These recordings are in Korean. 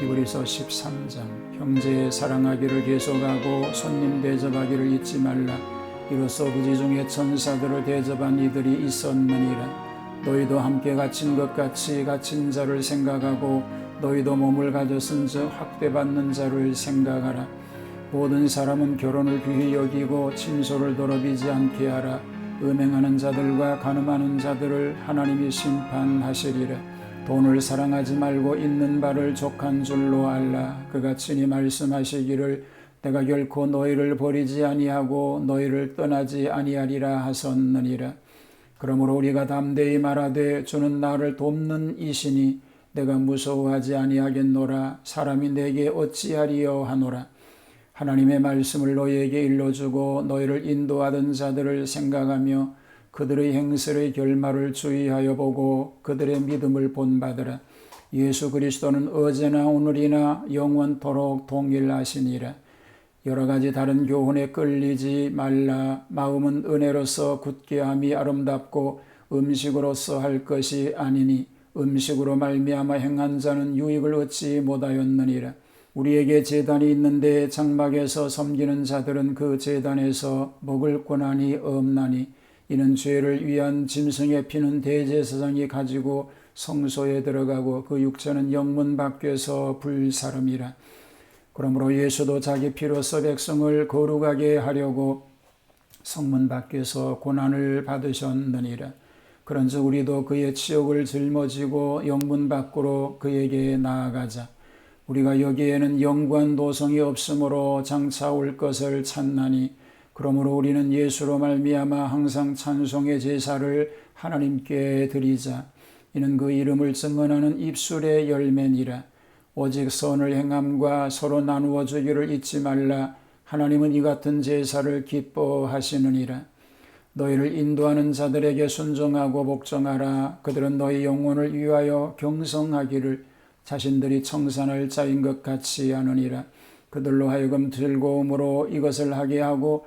히브리서 13장 형제의 사랑하기를 계속하고 손님 대접하기를 잊지 말라. 이로써 부지 중에 천사들을 대접한 이들이 있었느니라. 너희도 함께 갇힌 것 같이 갇힌 자를 생각하고 너희도 몸을 가졌은즉 학대받는 자를 생각하라. 모든 사람은 결혼을 귀히 여기고 친소를 더럽이지 않게 하라. 음행하는 자들과 간음하는 자들을 하나님이 심판하시리라 돈을 사랑하지 말고 있는 바를 족한 줄로 알라. 그가 친히 말씀하시기를 내가 결코 너희를 버리지 아니하고 너희를 떠나지 아니하리라 하셨느니라. 그러므로 우리가 담대히 말하되 주는 나를 돕는 이시니 내가 무서워하지 아니하겠노라. 사람이 내게 어찌하리요 하노라. 하나님의 말씀을 너희에게 일러주고 너희를 인도하던 자들을 생각하며 그들의 행실의 결말을 주의하여 보고 그들의 믿음을 본받으라. 예수 그리스도는 어제나 오늘이나 영원토록 동일하시니라. 여러 가지 다른 교훈에 끌리지 말라. 마음은 은혜로서 굳게 함이 아름답고 음식으로서 할 것이 아니니 음식으로 말미암아 행한 자는 유익을 얻지 못하였느니라. 우리에게 재단이 있는데 장막에서 섬기는 자들은 그 재단에서 먹을 권한이 없나니 이는 죄를 위한 짐승의 피는 대제사장이 가지고 성소에 들어가고 그 육체는 영문 밖에서 불사름이라. 그러므로 예수도 자기 피로서 백성을 거룩하게 하려고 성문 밖에서 고난을 받으셨느니라. 그런즉 우리도 그의 치욕을 짊어지고 영문 밖으로 그에게 나아가자. 우리가 여기에는 영관 도성이 없으므로 장차 올 것을 찾나니 그러므로 우리는 예수로 말미암아 항상 찬송의 제사를 하나님께 드리자. 이는 그 이름을 증언하는 입술의 열매니라. 오직 선을 행함과 서로 나누어 주기를 잊지 말라. 하나님은 이 같은 제사를 기뻐하시느니라. 너희를 인도하는 자들에게 순종하고 복종하라. 그들은 너희 영혼을 위하여 경성하기를 자신들이 청산할 자인 것 같이 하느니라. 그들로 하여금 즐거움으로 이것을 하게 하고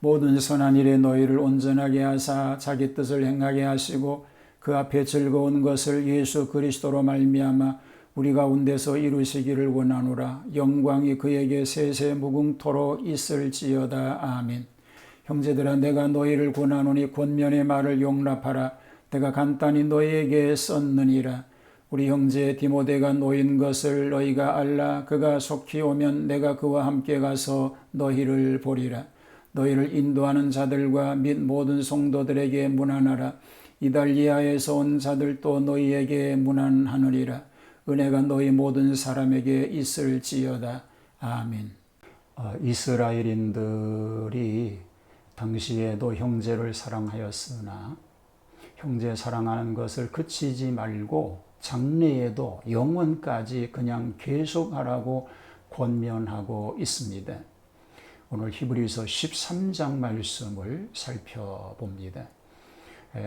모든 선한 일에 너희를 온전하게 하사 자기 뜻을 행하게 하시고 그 앞에 즐거운 것을 예수 그리스도로 말미암아 우리 가운데서 이루시기를 원하노라. 영광이 그에게 세세 무궁토록 있을지어다. 아멘. 형제들아 내가 너희를 권하노니 권면의 말을 용납하라. 내가 간단히 너희에게 썼느니라. 우리 형제 디모데가 놓인 것을 너희가 알라. 그가 속히 오면 내가 그와 함께 가서 너희를 보리라 너희를 인도하는 자들과 및 모든 성도들에게 문안하라. 이달리아에서 온 자들도 너희에게 문안하느니라. 은혜가 너희 모든 사람에게 있을지어다. 아멘. 어, 이스라엘인들이 당시에도 형제를 사랑하였으나 형제 사랑하는 것을 그치지 말고 장래에도 영원까지 그냥 계속하라고 권면하고 있습니다. 오늘 히브리서 13장 말씀을 살펴봅니다.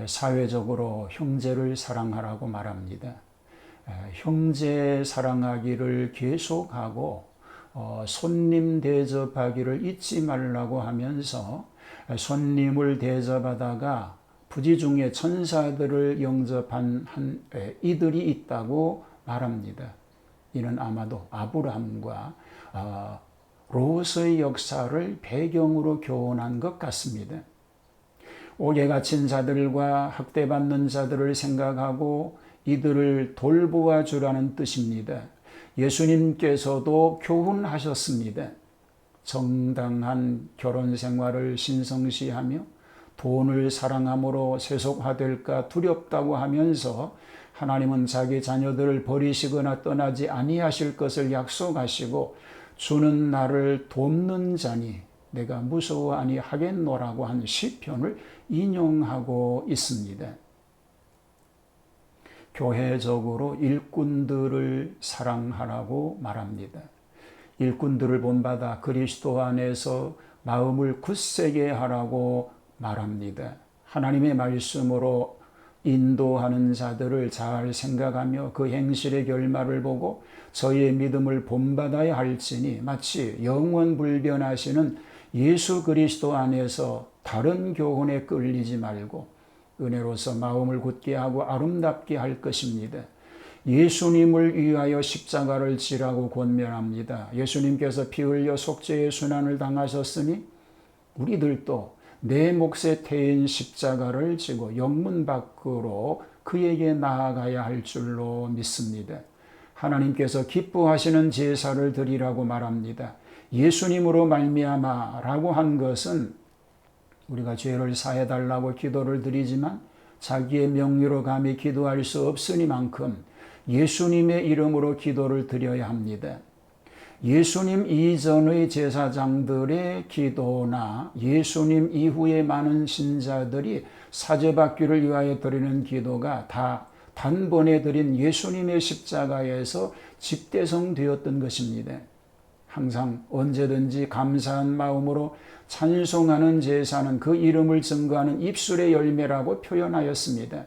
사회적으로 형제를 사랑하라고 말합니다. 형제 사랑하기를 계속하고 어, 손님 대접하기를 잊지 말라고 하면서 손님을 대접하다가 부지 중에 천사들을 영접한 한 이들이 있다고 말합니다. 이는 아마도 아브라함과 어, 롯의 역사를 배경으로 교훈한 것 같습니다. 옥에 갇힌 자들과 학대받는 자들을 생각하고 이들을 돌보아 주라는 뜻입니다. 예수님께서도 교훈하셨습니다. 정당한 결혼 생활을 신성시하며 돈을 사랑함으로 세속화될까 두렵다고 하면서 하나님은 자기 자녀들을 버리시거나 떠나지 아니하실 것을 약속하시고 주는 나를 돕는 자니 내가 무서워 아니하겠노라고 한 시편을 인용하고 있습니다. 교회적으로 일꾼들을 사랑하라고 말합니다. 일꾼들을 본받아 그리스도 안에서 마음을 굳세게 하라고 말합니다. 하나님의 말씀으로 인도하는 자들을 잘 생각하며 그 행실의 결말을 보고 저희의 믿음을 본받아야 할지니 마치 영원 불변하시는 예수 그리스도 안에서 다른 교훈에 끌리지 말고 은혜로서 마음을 굳게 하고 아름답게 할 것입니다. 예수님을 위하여 십자가를 지라고 권면합니다. 예수님께서 피 흘려 속죄의 순환을 당하셨으니 우리들도 내 몫에 태인 십자가를 지고 영문 밖으로 그에게 나아가야 할 줄로 믿습니다. 하나님께서 기뻐하시는 제사를 드리라고 말합니다. 예수님으로 말미암아라고 한 것은 우리가 죄를 사해 달라고 기도를 드리지만 자기의 명의로 감히 기도할 수 없으니만큼 예수님의 이름으로 기도를 드려야 합니다. 예수님 이전의 제사장들의 기도나 예수님 이후의 많은 신자들이 사죄받기를 위하여 드리는 기도가 다 단번에 드린 예수님의 십자가에서 집대성되었던 것입니다. 항상 언제든지 감사한 마음으로 찬송하는 제사는 그 이름을 증거하는 입술의 열매라고 표현하였습니다.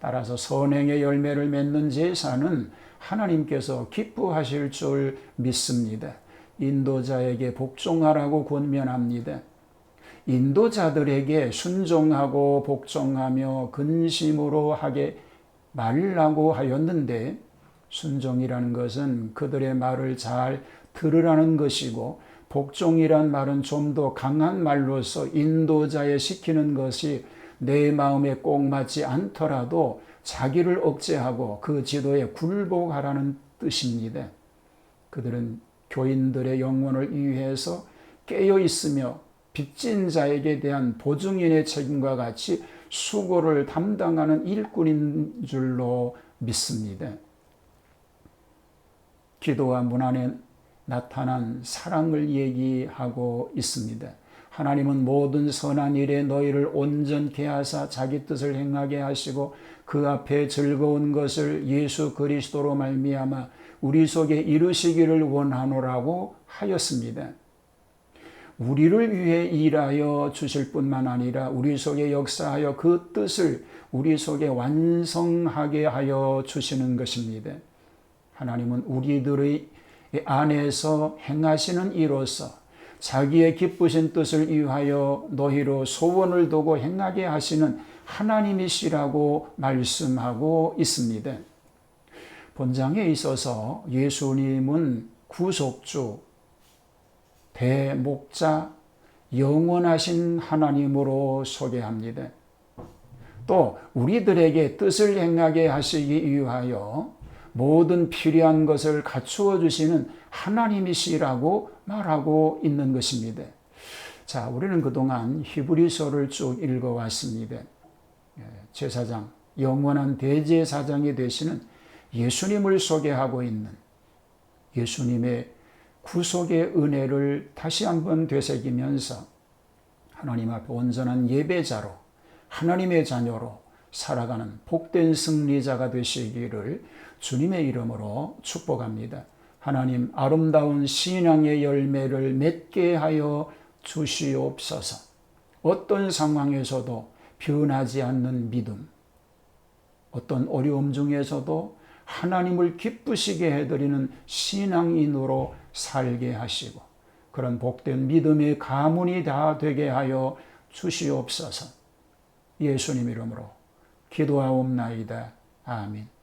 따라서 선행의 열매를 맺는 제사는 하나님께서 기뻐하실 줄 믿습니다. 인도자에게 복종하라고 권면합니다. 인도자들에게 순종하고 복종하며 근심으로 하게 말라고 하였는데 순종이라는 것은 그들의 말을 잘 들으라는 것이고 복종이란 말은 좀 더 강한 말로서 인도자에 시키는 것이 내 마음에 꼭 맞지 않더라도 자기를 억제하고 그 지도에 굴복하라는 뜻입니다. 그들은 교인들의 영혼을 위해서 깨어 있으며 빚진 자에게 대한 보증인의 책임과 같이 수고를 담당하는 일꾼인 줄로 믿습니다. 기도와 문 안에 나타난 사랑을 얘기하고 있습니다. 하나님은 모든 선한 일에 너희를 온전케 하사 자기 뜻을 행하게 하시고 그 앞에 즐거운 것을 예수 그리스도로 말미암아 우리 속에 이루시기를 원하노라고 하였습니다. 우리를 위해 일하여 주실 뿐만 아니라 우리 속에 역사하여 그 뜻을 우리 속에 완성하게 하여 주시는 것입니다. 하나님은 우리들의 안에서 행하시는 이로서 자기의 기쁘신 뜻을 위하여 너희로 소원을 두고 행하게 하시는 하나님이시라고 말씀하고 있습니다. 본장에 있어서 예수님은 구속주, 대목자, 영원하신 하나님으로 소개합니다. 또 우리들에게 뜻을 행하게 하시기 위하여 모든 필요한 것을 갖추어 주시는 하나님이시라고 말하고 있는 것입니다. 자, 우리는 그동안 히브리서를 쭉 읽어왔습니다. 예, 제사장, 영원한 대제사장이 되시는 예수님을 소개하고 있는 예수님의 구속의 은혜를 다시 한번 되새기면서 하나님 앞에 온전한 예배자로 하나님의 자녀로 살아가는 복된 승리자가 되시기를 주님의 이름으로 축복합니다. 하나님 아름다운 신앙의 열매를 맺게 하여 주시옵소서. 어떤 상황에서도 변하지 않는 믿음, 어떤 어려움 중에서도 하나님을 기쁘시게 해드리는 신앙인으로 살게 하시고 그런 복된 믿음의 가문이 다 되게 하여 주시옵소서. 예수님 이름으로 기도하옵나이다. 아멘.